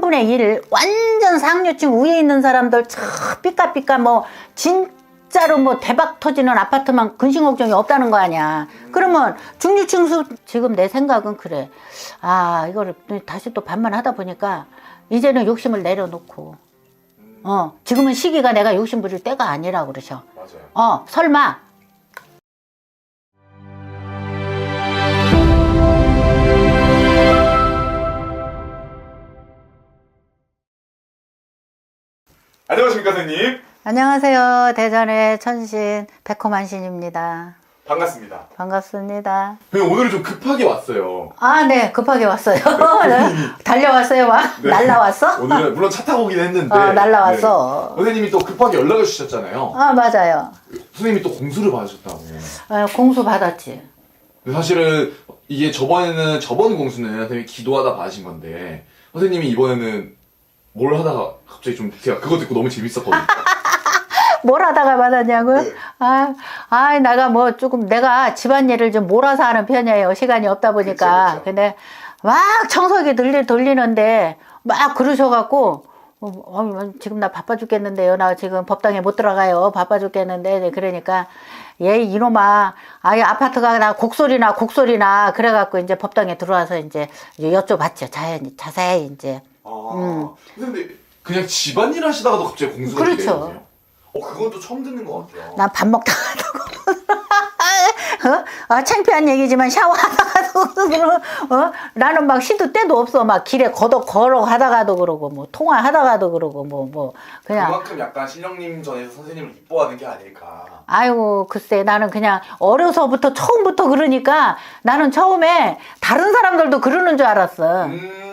3분의 1 완전 상류층 위에 있는 사람들 참 삐까삐까 뭐 진짜로 뭐 대박 터지는 아파트만 근심 걱정이 없다는 거 아니야. 그러면 중류층 수 지금 내 생각은 그래. 아 이거를 다시 또 반만하다 보니까 이제는 욕심을 내려놓고 어 지금은 시기가 내가 욕심 부릴 때가 아니라 그러셔. 맞아요. 어 설마 안녕하십니까 선생님. 안녕하세요 대전의 천신 백호만신입니다. 반갑습니다. 반갑습니다. 선생님 오늘은 좀 급하게 왔어요. 아, 네, 급하게 왔어요. 달려왔어요, 막. 네. 날라왔어? 오늘은 물론 차 타고 오긴 했는데 어, 날라왔어. 네. 선생님이 또 급하게 연락을 주셨잖아요. 아, 맞아요. 선생님이 또 공수를 받으셨다고. 어, 공수 받았지. 사실은 이게 저번에는 저번 공수는 선생님이 기도하다 받으신 건데 선생님이 이번에는 뭘 하다가 갑자기 좀 제가 그거 듣고 너무 재밌었거든요. 뭘 하다가 받았냐고? 네. 아, 아, 내가 뭐 조금 내가 집안일을 좀 몰아서 하는 편이에요. 시간이 없다 보니까. 그쵸, 그쵸. 근데 막 청소기 돌리, 돌리는데 막 그러셔갖고 어, 어, 지금 나 바빠 죽겠는데요. 나 지금 법당에 못 들어가요. 바빠 죽겠는데. 네, 그러니까 얘 이놈아, 아예 아파트가 나 곡소리나 곡소리나 그래갖고 이제 법당에 들어와서 이제 여쭤봤죠. 자세히, 자세히 이제. 아, 근데 그냥 집안일 하시다가도 갑자기 공수가 그렇죠. 되거든요. 어, 그건 또 처음 듣는 것 같아요. 난밥 먹다가도 어? 아, 창피한 얘기지만 샤워하다가도 그러고 어? 나는 막 시도 때도 없어 막 길에 걷어 걸어 하다가도 그러고 뭐 통화하다가도 그러고 뭐 뭐 그냥 그만큼 약간 신령님 전에서 선생님을 이뻐하는 게 아닐까. 아이고 글쎄 나는 그냥 어려서부터 처음부터 그러니까 나는 처음에 다른 사람들도 그러는 줄 알았어. 음.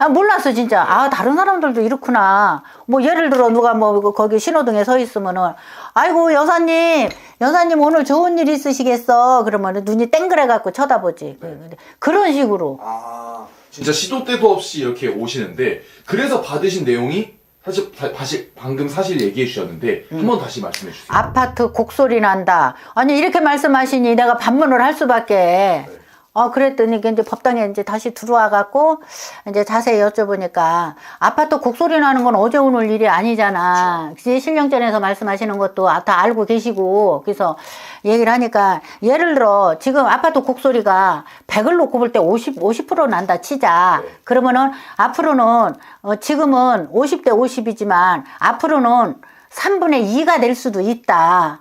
아 몰랐어 진짜. 아 다른 사람들도 이렇구나. 뭐 예를 들어 누가 뭐 거기 신호등에 서 있으면은 아이고 여사님 여사님 오늘 좋은 일 있으시겠어. 그러면은 눈이 땡그래 갖고 쳐다보지. 그- 그런 식으로. 아, 진짜 시도 때도 없이 이렇게 오시는데 그래서 받으신 내용이 사실 다, 다시 방금 사실 얘기해 주셨는데 한번 다시 말씀해 주세요. 아파트 곡소리 난다. 아니 이렇게 말씀하시니 내가 반문을 할 수밖에. 네. 어 그랬더니 이제 법당에 이제 다시 들어와 갖고 이제 자세히 여쭤보니까 아파트 곡소리 나는 건 어제 오늘 일이 아니잖아. 그치? 신령전에서 말씀하시는 것도 아, 다 알고 계시고 그래서 얘기를 하니까 예를 들어 지금 아파트 곡소리가 100을 놓고 볼 때 50, 50% 난다 치자. 네. 그러면은 앞으로는 어, 지금은 50대 50이지만 앞으로는 3분의 2가 될 수도 있다.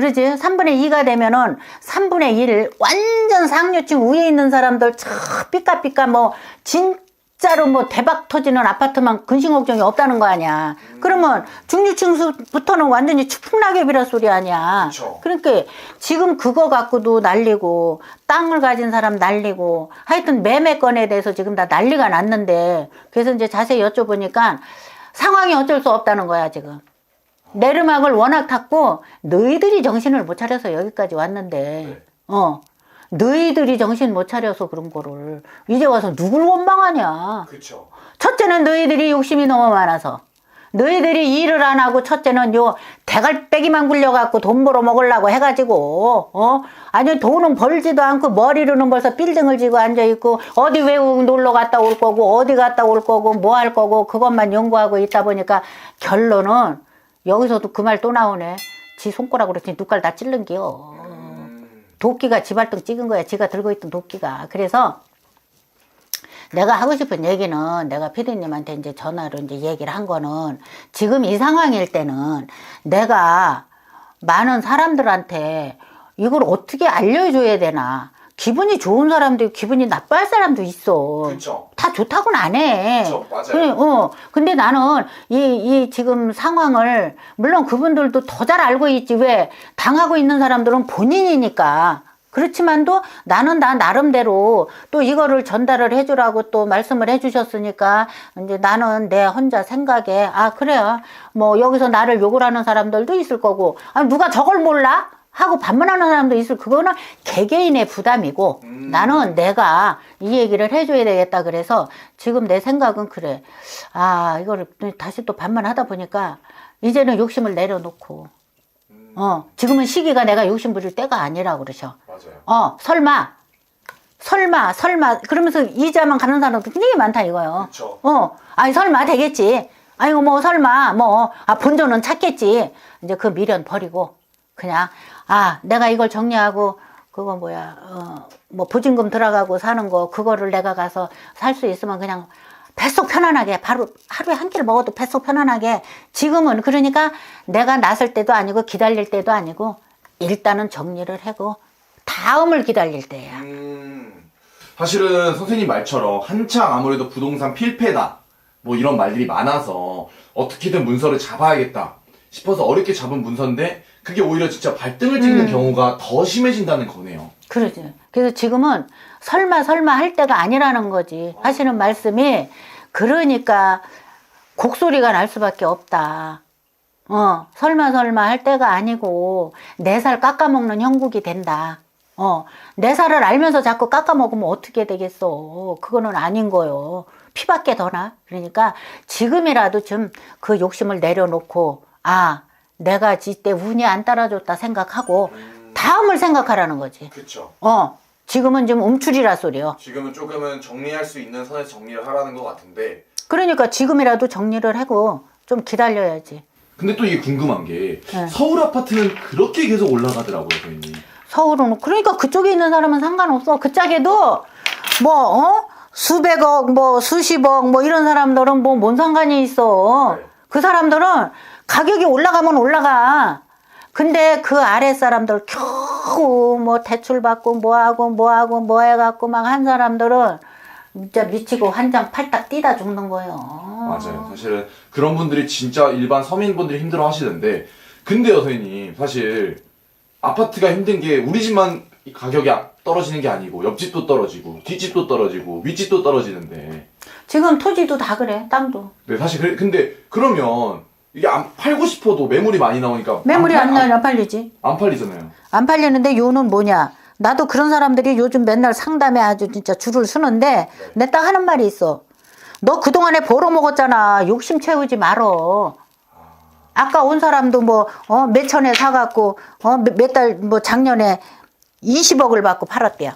그러지? 3분의 2가 되면은 3분의 1 완전 상류층 위에 있는 사람들 참 삐까삐까 뭐 진짜로 뭐 대박 터지는 아파트만 근심 걱정이 없다는 거 아니야. 그러면 중류층부터는 완전히 추풍낙엽이라 소리 아니야. 그쵸. 그러니까 지금 그거 갖고도 난리고 땅을 가진 사람 난리고 하여튼 매매건에 대해서 지금 다 난리가 났는데 그래서 이제 자세히 여쭤보니까 상황이 어쩔 수 없다는 거야 지금. 내르막을 워낙 탔고 너희들이 정신을 못 차려서 여기까지 왔는데 네. 어 너희들이 정신 못 차려서 그런 거를 이제 와서 누굴 원망하냐 그렇죠. 첫째는 너희들이 욕심이 너무 많아서 너희들이 일을 안 하고 첫째는 요 대갈빼기만 굴려갖고 돈 벌어 먹으려고 해가지고 어 아니 돈은 벌지도 않고 머리로는 벌써 빌딩을 지고 앉아 있고 어디 외국 놀러 갔다 올 거고 어디 갔다 올 거고 뭐 할 거고 그것만 연구하고 있다 보니까 결론은 여기서도 그 말 또 나오네 지 손가락으로 지 눈깔 다 찔른 기요 음. 도끼가 지 발등 찍은 거야 지가 들고 있던 도끼가 그래서 내가 하고 싶은 얘기는 내가 피디님한테 이제 전화로 이제 얘기를 한 거는 지금 이 상황일 때는 내가 많은 사람들한테 이걸 어떻게 알려줘야 되나. 기분이 좋은 사람도 있고 기분이 나빠할 사람도 있어. 그쵸. 다 좋다고는 안 해. 그쵸, 맞아요. 그래, 어. 근데 나는 이, 이 지금 상황을, 물론 그분들도 더 잘 알고 있지. 왜? 당하고 있는 사람들은 본인이니까. 그렇지만도 나는 나 나름대로 또 이거를 전달을 해주라고 또 말씀을 해주셨으니까 이제 나는 내 혼자 생각에 아 그래요 뭐 여기서 나를 욕을 하는 사람들도 있을 거고 아 누가 저걸 몰라 하고 반문하는 사람도 있을 그거는 개개인의 부담이고 음. 나는 내가 이 얘기를 해줘야 되겠다 그래서 지금 내 생각은 그래 아 이거를 다시 또 반문하다 보니까 이제는 욕심을 내려놓고 음. 어 지금은 시기가 내가 욕심 부릴 때가 아니라 그러셔 맞아요. 어 설마 설마 설마 그러면서 이자만 가는 사람도 굉장히 많다 이거요. 그쵸. 어, 아니 설마 되겠지. 아이고 뭐 설마 뭐 아 본전은 찾겠지. 이제 그 미련 버리고 그냥 아 내가 이걸 정리하고 그거 뭐야 어 뭐 보증금 들어가고 사는 거 그거를 내가 가서 살 수 있으면 그냥 뱃속 편안하게 바로 하루에 한 끼를 먹어도 뱃속 편안하게 지금은 그러니까 내가 나설 때도 아니고 기다릴 때도 아니고 일단은 정리를 하고 다음을 기다릴 때야. 음, 사실은 선생님 말처럼 한창 아무래도 부동산 필패다 뭐 이런 말들이 많아서 어떻게든 문서를 잡아야겠다 싶어서 어렵게 잡은 문서인데 그게 오히려 진짜 발등을 찍는 음. 경우가 더 심해진다는 거네요. 그러지. 그래서 지금은 설마 설마 할 때가 아니라는 거지. 하시는 말씀이 그러니까 곡소리가 날 수밖에 없다. 어, 설마 설마 할 때가 아니고 내살 깎아먹는 형국이 된다. 어, 내 살을 알면서 자꾸 깎아먹으면 어떻게 되겠어. 그거는 아닌 거요. 피밖에 더 나. 그러니까 지금이라도 좀 그 욕심을 내려놓고, 아, 내가 지때 운이 안 따라줬다 생각하고, 다음을 생각하라는 거지. 그렇죠. 어, 지금은 좀 움츠리라 소리요. 지금은 조금은 정리할 수 있는 선에서 정리를 하라는 것 같은데 그러니까 지금이라도 정리를 하고 좀 기다려야지. 근데 또 이게 궁금한 게 네. 서울 아파트는 그렇게 계속 올라가더라고요, 선생님. 서울은 그러니까 그쪽에 있는 사람은 상관없어. 그 짝에도 뭐 어? 수백억 뭐 수십억 뭐 이런 사람들은 뭐 뭔 상관이 있어. 네. 그 사람들은 가격이 올라가면 올라가. 근데 그 아래 사람들 겨우 뭐 대출 받고 뭐 하고 뭐 하고 뭐 해갖고 막 한 사람들은 진짜 미치고 한 장 팔딱 뛰다 죽는 거예요. 맞아요. 사실은 그런 분들이 진짜 일반 서민분들이 힘들어 하시는데 근데요, 선생님. 사실 아파트가 힘든 게 우리 집만 가격이 아- 떨어지는 게 아니고 옆집도 떨어지고 뒷집도 떨어지고 윗집도 떨어지는데 지금 토지도 다 그래. 땅도. 네, 사실 그래- 근데 그러면 이게 안 팔고 싶어도 매물이 많이 나오니까 매물이 팔- 안. 안 팔리지. 안 팔리잖아요. 안 팔리는데 요는 뭐냐? 나도 그런 사람들이 요즘 맨날 상담에 아주 진짜 줄을 서는데 내 딱 하는 말이 있어. 너 그동안에 벌어먹었잖아. 욕심 채우지 말어. 아까 온 사람도 뭐, 어, 몇 천에 사갖고, 어, 몇 달, 뭐 작년에 20억을 받고 팔았대요.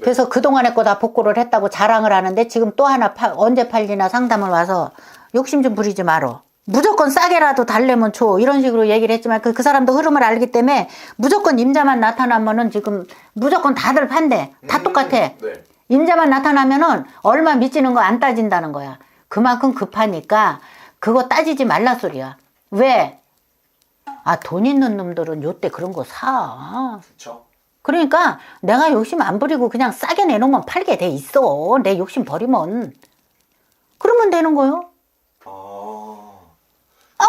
그래서 그동안에 거 다 복구를 했다고 자랑을 하는데 지금 또 하나 파- 언제 팔리나 상담을 와서 욕심 좀 부리지 말어. 무조건 싸게라도 달래면 줘. 이런 식으로 얘기를 했지만 그, 그 사람도 흐름을 알기 때문에 무조건 임자만 나타나면은 지금 무조건 다들 판대. 다 똑같아. 네. 임자만 나타나면은 얼마 미치는 거 안 따진다는 거야. 그만큼 급하니까 그거 따지지 말라 소리야. 왜? 아, 돈 있는 놈들은 요때 그런 거 사. 그렇죠. 그러니까 내가 욕심 안 부리고 그냥 싸게 내놓으면 팔게 돼 있어. 내 욕심 버리면. 그러면 되는 거요.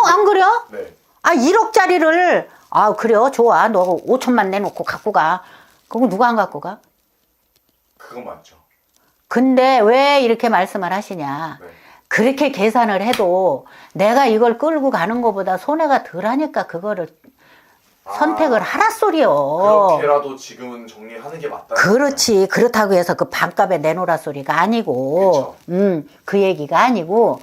아. 아, 안 그래요? 네. 아, 1억짜리를, 아, 그래요? 좋아. 너 5천만 내놓고 갖고 가. 그거 누가 안 갖고 가? 그건 맞죠. 근데 왜 이렇게 말씀을 하시냐. 네. 그렇게 계산을 해도 내가 이걸 끌고 가는 것보다 손해가 덜 하니까 그거를 선택을 하라 소리요. 그렇게라도 지금은 정리하는 게 맞다. 그렇지. 그렇다고 해서 그 반값에 내놓으라 소리가 아니고, 그쵸. 음, 그 얘기가 아니고,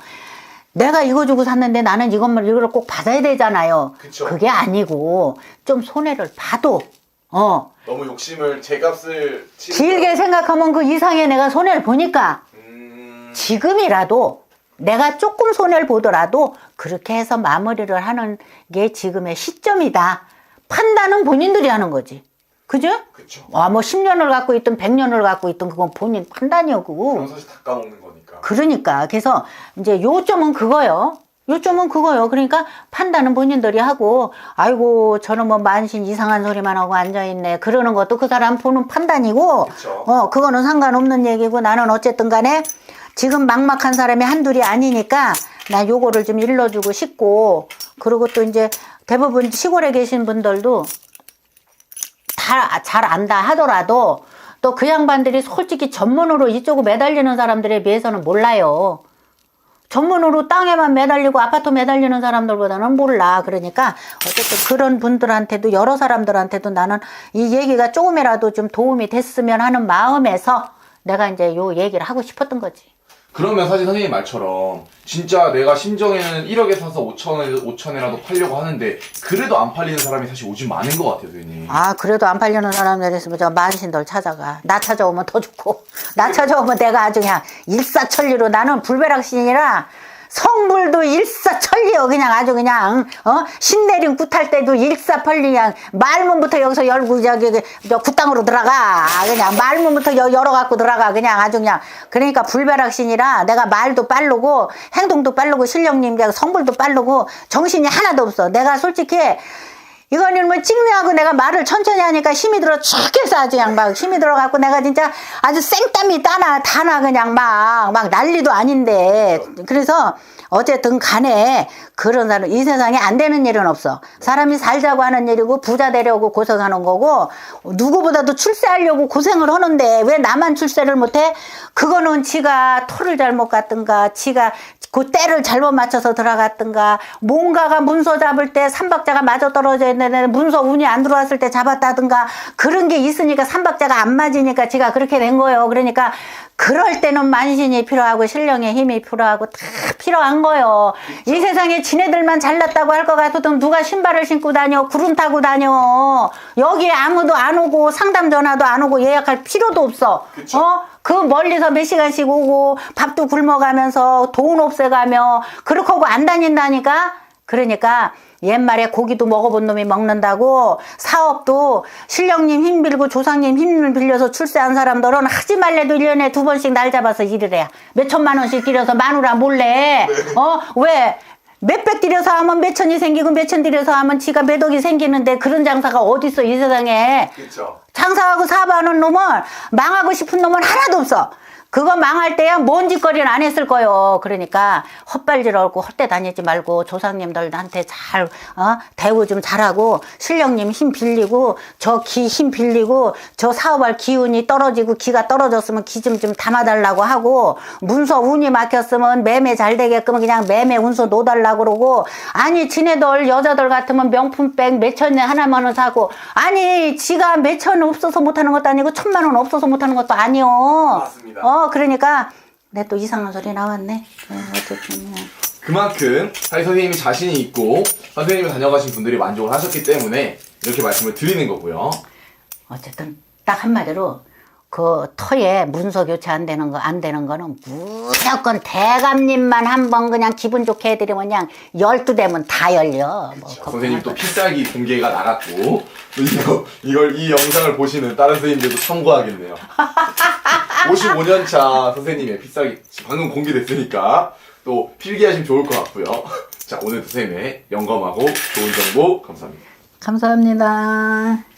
내가 이거 주고 샀는데 나는 이것만, 이걸 꼭 받아야 되잖아요. 그쵸. 그게 아니고, 좀 손해를 봐도, 어, 너무 욕심을 제 값을 치르- 길게 생각하면 그 이상의 내가 손해를 보니까, 음. 지금이라도 내가 조금 손해를 보더라도 그렇게 해서 마무리를 하는 게 지금의 시점이다. 판단은 본인들이 하는 거지. 그죠? 그쵸. 아, 뭐 10년을 갖고 있든 100년을 갖고 있든 그건 본인 판단이고. 그럼 사실 다 까먹는 거 니까. 그러니까. 그래서 이제 요점은 그거요. 요점은 그거요. 그러니까 판단은 본인들이 하고, 아이고, 저는 뭐 만신 이상한 소리만 하고 앉아있네. 그러는 것도 그 사람 보는 판단이고, 그쵸. 어, 그거는 상관없는 얘기고, 나는 어쨌든 간에 지금 막막한 사람이 한둘이 아니니까, 나 요거를 좀 일러주고 싶고, 그리고 또 이제 대부분 시골에 계신 분들도 다 잘 안다 하더라도 또 그 양반들이 솔직히 전문으로 이쪽으로 매달리는 사람들에 비해서는 몰라요. 전문으로 땅에만 매달리고 아파트 매달리는 사람들보다는 몰라. 그러니까 어쨌든 그런 분들한테도 여러 사람들한테도 나는 이 얘기가 조금이라도 좀 도움이 됐으면 하는 마음에서 내가 이제 요 얘기를 하고 싶었던 거지. 그러면 사실 선생님 말처럼 진짜 내가 심정에는 1억에 사서 5천에 5천에라도 팔려고 하는데 그래도 안 팔리는 사람이 사실 요즘 많은 것 같아요, 선생님. 아 그래도 안 팔리는 사람들 있으면 저 만신들 찾아가 나 찾아오면 더 좋고 나 찾아오면 내가 아주 그냥 일사천리로 나는 불벼락신이라 성불도 일사천리요 그냥 아주 그냥 어? 신내림 굿할 때도 일사천리 그냥 말문부터 여기서 열고 저기 저 굿땅으로 들어가. 그냥 말문부터 여- 열어갖고 들어가. 그냥 아주 그냥. 그러니까 불벼락신이라 내가 말도 빠르고 행동도 빠르고 실령님 성불도 빠르고 정신이 하나도 없어. 내가 솔직히 이거는 뭐 찍느하고 내가 말을 천천히 하니까 힘이 들어 쭉 해서 아주 그냥 막 힘이 들어갖고 내가 진짜 아주 생땀이 따나 다나 그냥 막 막 난리도 아닌데. 그래서 어쨌든 간에 그런 사람 이 세상에 안 되는 일은 없어. 사람이 살자고 하는 일이고 부자 되려고 고생하는 거고 누구보다도 출세하려고 고생을 하는데 왜 나만 출세를 못해? 그거는 지가 토를 잘못 갔든가 지가 그 때를 잘못 맞춰서 들어갔든가 뭔가가 문서 잡을 때 삼박자가 맞아 떨어져 있는데 문서 운이 안 들어왔을 때 잡았다든가 그런 게 있으니까 삼박자가 안 맞으니까 지가 그렇게 된 거예요. 그러니까 그럴 때는 만신이 필요하고 신령의 힘이 필요하고 다 필요한 거예요. 이 세상에 지네들만 잘났다고 할 것 같아도 누가 신발을 신고 다녀 구름 타고 다녀 여기에 아무도 안 오고 상담 전화도 안 오고 예약할 필요도 없어. 그쵸. 어? 그 멀리서 몇 시간씩 오고 밥도 굶어가면서 돈 없애가며 그렇게 하고 안 다닌다니까 그러니까 옛말에 고기도 먹어본 놈이 먹는다고 사업도 신령님 힘 빌고 조상님 힘을 빌려서 출세한 사람들은 하지 말래도 일년에두 번씩 날 잡아서 일을 해야 몇 천만 원씩 들여서 마누라 몰래 어? 왜? 몇백 들여서 하면 몇 천이 생기고 몇 천 들여서 하면 지가 몇 억이 생기는데 그런 장사가 어딨어 이 세상에 그렇죠. 장사하고 사업하는 놈은 망하고 싶은 놈은 하나도 없어. 그거 망할 때야 뭔 짓거리는 안 했을 거요. 그러니까 헛발질 얼고 헛대 다니지 말고 조상님들한테 잘 어? 대우 좀 잘하고 신령님 힘 빌리고 저 기 힘 빌리고 저 사업할 기운이 떨어지고 기가 떨어졌으면 기 좀 좀 담아달라고 하고 문서 운이 막혔으면 매매 잘 되게끔 그냥 매매 운서 놓달라고 그러고 아니 지네들 여자들 같으면 명품백 몇 천에 하나만은 사고 아니 지가 몇천 없어서 못하는 것도 아니고 천만 원 없어서 못하는 것도 아니요. 맞습니다. 어 그러니까 내 또 이상한 소리 나왔네. 네, 어쨌든 네. 그만큼 사실 선생님이 자신이 있고 선생님을 다녀가신 분들이 만족을 하셨기 때문에 이렇게 말씀을 드리는 거고요. 어쨌든 딱 한마디로 그 터에 문서 교체 안 되는 거 안 되는 거는 무조건 대감님만 한 번 그냥 기분 좋게 해드리면 그냥 열두 대면 다 열려. 뭐 선생님 또 필살기 공개가 나갔고 또 이거 이걸 이 영상을 보시는 다른 선생님들도 참고하겠네요. 55년 차 선생님의 필살기 방금 공개됐으니까 또 필기하시면 좋을 것 같고요. 자 오늘 선생님의 영감하고 좋은 정보 감사합니다. 감사합니다.